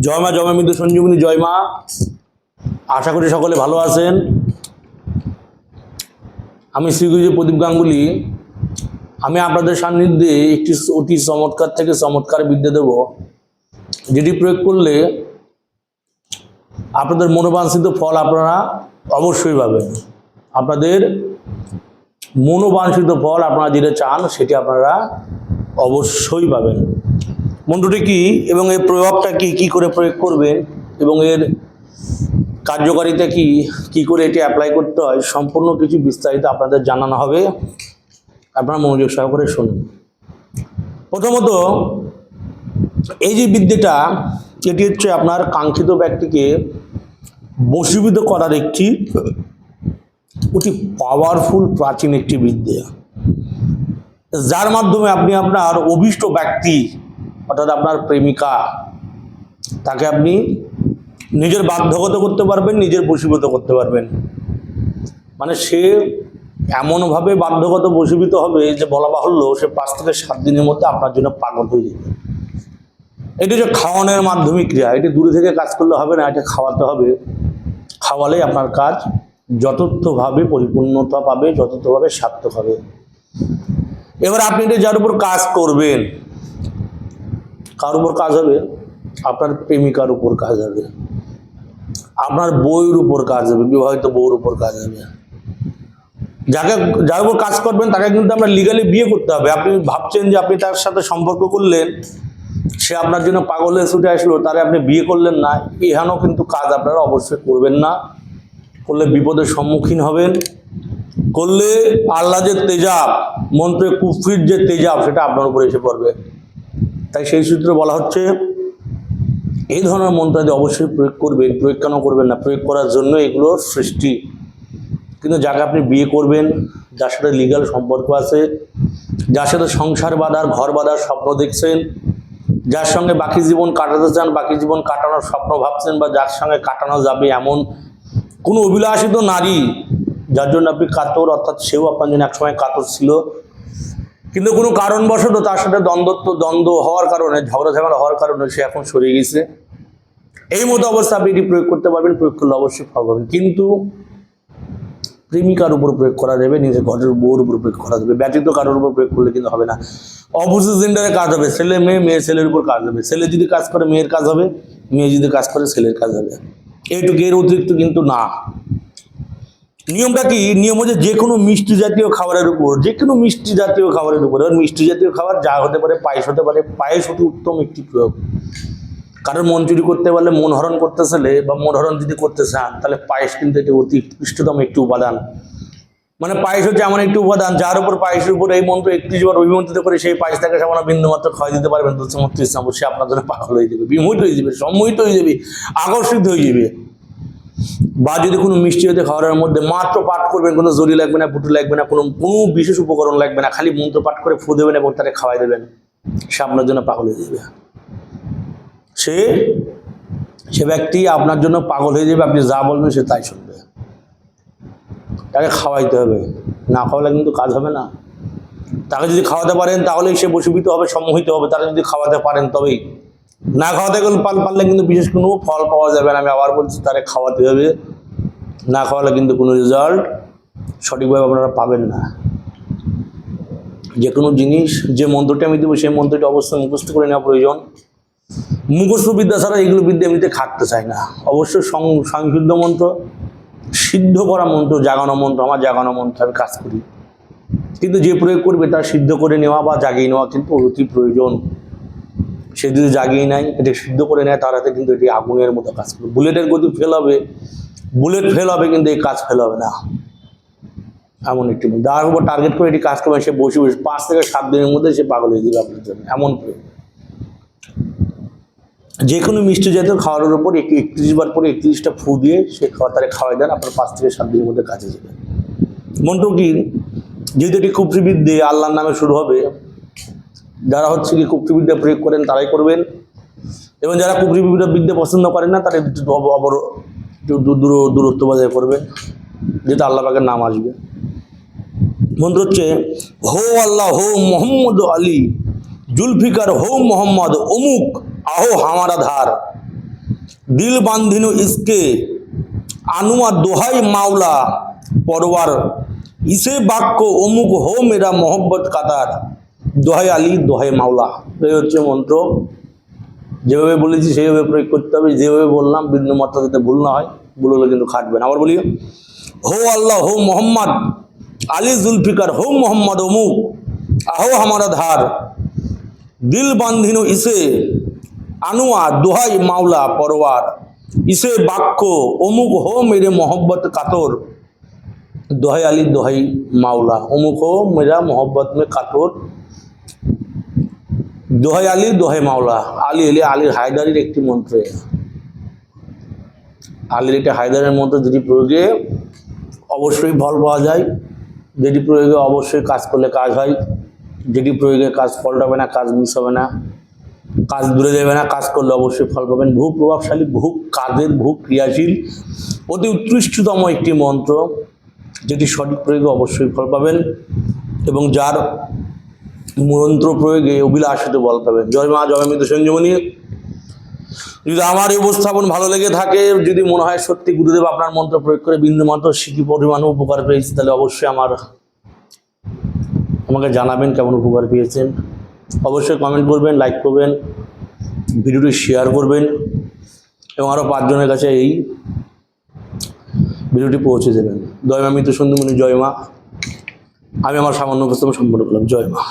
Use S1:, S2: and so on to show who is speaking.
S1: জয় মা, জয় মিত্র সঞ্জীবনী, জয় মা। আশা করি সকলে ভালো আছেন। আমি শ্রীগুরু প্রদীপ গাঙ্গুলি। আমি আপনাদের সান্নিধ্যে একটি অতি চমৎকার থেকে চমৎকার বিদ্যা দেব, যেটি প্রয়োগ করলে আপনাদের মনোবাঞ্ছিত ফল আপনারা অবশ্যই পাবেন। আপনাদের মনোবাঞ্ছিত ফল আপনারা যেটা চান, সেটি আপনারা অবশ্যই পাবেন। মন্ত্রটি কি এবং এর প্রভাবটা কি কি করে প্রয়োগ করবেন এবং এর কার্যকারিতা কি কি করে এটি অ্যাপ্লাই করতে হয়, সম্পূর্ণ কিছু বিস্তারিত আপনাদের জানানো হবে। আপনারা মনোযোগ সহকারে শুনুন। প্রথমত, এই যে বিদ্যাটা, এটি হচ্ছে আপনার কাঙ্ক্ষিত ব্যক্তিকে বশীভূত করার একটি, অতি পাওয়ারফুল প্রাচীন একটি বিদ্যা। যার মাধ্যমে আপনি আপনার অভীষ্ট ব্যক্তি অর্থাৎ আপনার প্রেমিকা, তাকে আপনি নিজের বাধ্যগত করতে পারবেন, নিজের বশীভূত করতে পারবেন। মানে সে এমনভাবে বাধ্যগত বশীভূত হবে যে বলা বাহুল্য সে পাঁচ থেকে সাত দিনের মধ্যে আপনার জন্য পাগল হয়ে যাবে। এটি হচ্ছে খাওয়ানোর মাধ্যমিক ক্রিয়া। এটি দূরে থেকে কাজ করলে হবে না, এটা খাওয়াতে হবে। খাওয়ালেই আপনার কাজ যথার্থভাবে পরিপূর্ণতা পাবে, যথার্থভাবে সার্থক হবে। এবার আপনি এটা যার উপর কাজ করবেন কার উপর কাজ হবে, আপনার প্রেমিকার উপর কাজ হবে, আপনার বইয়ের উপর কাজ হবে, বিবাহিত বউর উপর কাজ হবে। যাকে, যার উপর কাজ করবেন, তাকে কিন্তু আপনার লিগালি বিয়ে করতে হবে। আপনি ভাবছেন যে আপনি তার সাথে সম্পর্ক করলেন, সে আপনার জন্য পাগল ছুটে আসলো তারে আপনি বিয়ে করলেন না, এখানেও কিন্তু কাজ আপনারা অবশ্যই করবেন না। করলে বিপদের সম্মুখীন হবেন। করলে আল্লাহ যে তেজাব, মন্ত্রে কুফরির যে তেজাব, সেটা আপনার উপরে এসে পড়বে। তাই সেই সূত্রে বলা হচ্ছে, এই ধরনের মন্ত্রাদি অবশ্যই প্রয়োগ করবেন, প্রয়োগ কেন করবেন না? প্রয়োগ করার জন্য এগুলো সৃষ্টি। কিন্তু যাকে আপনি বিয়ে করবেন, যার সাথে লিগাল সম্পর্ক আছে, যার সাথে সংসার বাঁধার, ঘর বাঁধার স্বপ্ন দেখছেন, যার সঙ্গে বাকি জীবন কাটাতে চান, বাকি জীবন কাটানোর স্বপ্ন ভাবছেন বা যার সঙ্গে কাটানো যাবে এমন কোনো অভিলাষিত নারী, যার জন্য আপনি কাতর, অর্থাৎ সেও আপনার জন্য একসময় কাতর ছিল কিন্তু কোনো কারণবশত তার সাথে দ্বন্দ্ব দ্বন্দ্ব হওয়ার কারণে, ঝগড়া হওয়ার কারণে সে এখন সরে গেছে। এই মতো অবস্থা আপনি এটি প্রয়োগ করতে পারবেন, প্রয়োগ করলে অবশ্যই ফল পাবেন। কিন্তু প্রেমিকার উপর প্রয়োগ করা যাবে, নিজের ঘরের বউর উপর প্রয়োগ করা যাবে, ব্যতীত কারোর উপর প্রয়োগ করলে কিন্তু হবে না। অপোজিট জেন্ডারে কাজ হবে, ছেলে মেয়ে মেয়ে ছেলের উপর কাজ হবে। ছেলে যদি কাজ করে, মেয়ের কাজ হবে, মেয়ে যদি কাজ করে, ছেলের কাজ হবে। এইটুকু এর অতিরিক্ত কিন্তু না। নিয়মটা কি? নিয়ম হচ্ছে যে কোনো মিষ্টি জাতীয় খাবারের উপর যে কোনো মিষ্টি জাতীয় খাবারের উপর, এবার মিষ্টি জাতীয় খাবার যা হতে পারে, পায়েস হতে পারে, পায়েস অতি উত্তম একটি প্রয়োগ। কারোর মন চুরি করতে পারলে মন হরণ করতে চাইলে বা মন হরণ যদি করতে চান, তাহলে পায়েস কিন্তু এটি অতি উৎকৃষ্টতম একটি উপাদান। মানে পায়েস হচ্ছে এমন একটি উপাদান, যার উপর পায়েসের উপর এই মন্ত্র একত্রিশ বার অভিমন্ত্রিত করে সেই পায়েস তাকে সামান্য বিন্দু মাত্র খাওয়াই দিতে পারবেন। দুঃসমর্থ ইসলাম সে আপনার জন্য পাগল হয়ে যাবে বিমোহিত হয়ে যাবে, সম্মোহিত হয়ে যাবে, আকর্ষিত হয়ে যাবে। বা যদি কোনো মিষ্টি হতে খাওয়ার মধ্যে মাত্র পাঠ করবেন, কোনো জরি লাগবে না, পুটু লাগবে না, কোনো কোনো বিশেষ উপকরণ লাগবে না, খালি মন্ত্র পাঠ করে ফু দেবেন এবং তাকে খাওয়াই দেবেন, সে আপনার জন্য পাগল হয়ে যাবে। সে সে ব্যক্তি আপনার জন্য পাগল হয়ে যাবে, আপনি যা বলবেন সে তাই শুনবে। তাকে খাওয়াইতে হবে। না খাওয়ালে কিন্তু কাজ হবে না। তাকে যদি খাওয়াতে পারেন, তাহলেই সে বসীভূত হবে, সম্মোহিত হবে। তারা যদি খাওয়াতে পারেন, তবেই না খাওয়াতে গেলে পাল পারলে কিন্তু বিশেষ কোনো ফল পাওয়া যাবে না। আমি আবার বলছি, তারে খাওয়াতে হবে। না খাওয়ালে কিন্তু কোনো রেজাল্ট সঠিকভাবে আপনারা পাবেন না। যে কোনো জিনিস, যে মন্ত্রটি আমি দেবো, সেই মন্ত্রটি অবশ্যই মুখস্থ করে নেওয়া প্রয়োজন। মুখস্থ বিদ্যা ছাড়া এগুলো বিদ্যা এমনিতে খাটতে চায় না। অবশ্যই সংশুদ্ধ মন্ত্র, সিদ্ধ করা মন্ত্র, জাগানো মন্ত্র, আমার জাগানো মন্ত্র আমি কাজ করি। কিন্তু যে প্রয়োগ করবে তা সিদ্ধ করে নেওয়া বা জাগিয়ে নেওয়া কিন্তু অতি প্রয়োজন। সে যদি জাগিয়ে নেয় এটা সিদ্ধ করে নেয়, তার হাতে কিন্তু এটি আগুনের মতো কাজ করবে। বুলেটের গতি ফেল হবে, বুলেট ফেল হবে কিন্তু এই কাজ ফেল হবে না। এমন একটি যার উপর টার্গেট করে এটি কাজ করবে সে বসে বসে, পাঁচ থেকে সাত দিনের মধ্যে সে পাগল হয়ে যাবে আপনার জন্য, এমন প্রয়োগ যে কোনো মিষ্টি জাতীয় খাওয়ানোর উপর একটি একত্রিশ বার পরে একত্রিশটা ফু দিয়ে সে খাওয়া তারা খাওয়াই দেন, আপনার পাঁচ থেকে সাত দিনের মধ্যে কাজে যাবে। মন্ত্র কি? যেহেতু এটি কুপ্রিবিদ্যে আল্লাহর নামে শুরু হবে যারা হচ্ছে কি কুপ্রিবিদ্যা প্রয়োগ করেন তারাই করবেন। এবং যারা কুপ্রিবিদ্যা বিদ্যা পছন্দ করেন না তারা একটু দূর- দূর দূরত্ব বজায় করবেন যেটা আল্লাহ পাকের নাম আসবে। মন্ত্র হচ্ছে, হো আল্লাহ, হো মোহাম্মদ আলী, জুলফিকার, হো মোহাম্মদ, অমুক, আহো হামারা ধার, দিল বান্ধিনু ইসকে আনুয়া দোহাই মাওলা পরওয়ার ইসে বাক্য অমুক হো মেরা মোহব্বত কাতার। দোহাই আলী, দোহাই মাওলা। এই হচ্ছে মন্ত্র। যেভাবে বলেছি, সেইভাবে প্রয়োগ করতে হবে। যেভাবে বললাম, বিন্দু মাত্রা যাতে ভুল না হয়, ভুল হলে কিন্তু খাটবে না আবার বলি, হো আল্লাহ, হো মোহাম্মদ, আলী জুলফিকার, হো মোহাম্মদ অমুক আহো হামারা ধার, দিল বান্ধিনু ইসে, আনুয়া, দোহাই মাওলা পরওয়ার ইসে বাক্য, অমুক হো মেরে মোহব্বত কাতর। দোহাই আলী, দোহাই মাওলা, অমুক হো মেরা মোহব্বত মে কাতর। দোহাই আলী, দোহাই মাওলা। আলী এলি, আলীর হায়দারির একটি মন্ত্রে। আলীর এটা হায়দারের মন্ত্র যেটি প্রয়োগে অবশ্যই ফল পাওয়া যায়। যেটি প্রয়োগে অবশ্যই কাজ করলে কাজ হয়। যেটি প্রয়োগে কাজ ফল হবে না, কাজ মিস হবে না। কাজ দূরে যাবে না, কাজ করলে অবশ্যই ফল পাবেন। বহু প্রভাবশালী, বহু কাজের, বহু ক্রিয়াশীল, অতি উৎকৃষ্টতম একটি মন্ত্র। যেটি সঠিক প্রয়োগে অবশ্যই ফল পাবেন এবং যার মন্ত্র প্রয়োগে অভিলাষিত বল পাবেন জয় মা, জয় মৃত সঞ্জীবনী। যদি আমার এই উপস্থাপন ভালো লেগে থাকে, যদি মনে হয় সত্যি গুরুদেব আপনার মন্ত্র প্রয়োগ করে বিন্দু মাত্র সিকি পরিমাণ উপকার পেয়েছি, তাহলে অবশ্যই আমার, আমাকে জানাবেন কেমন উপকার পেয়েছেন। অবশ্যই কমেন্ট করবেন লাইক করবেন, ভিডিওটি শেয়ার করবেন, এবং আরও পাঁচজনের কাছে এই ভিডিওটি পৌঁছে দেবেন। জয় মা মৃত্যু সন্ধুমণি জয় মা। আমি আমার সামান্য উপস্থাপন সম্পন্ন করলাম। জয় মা।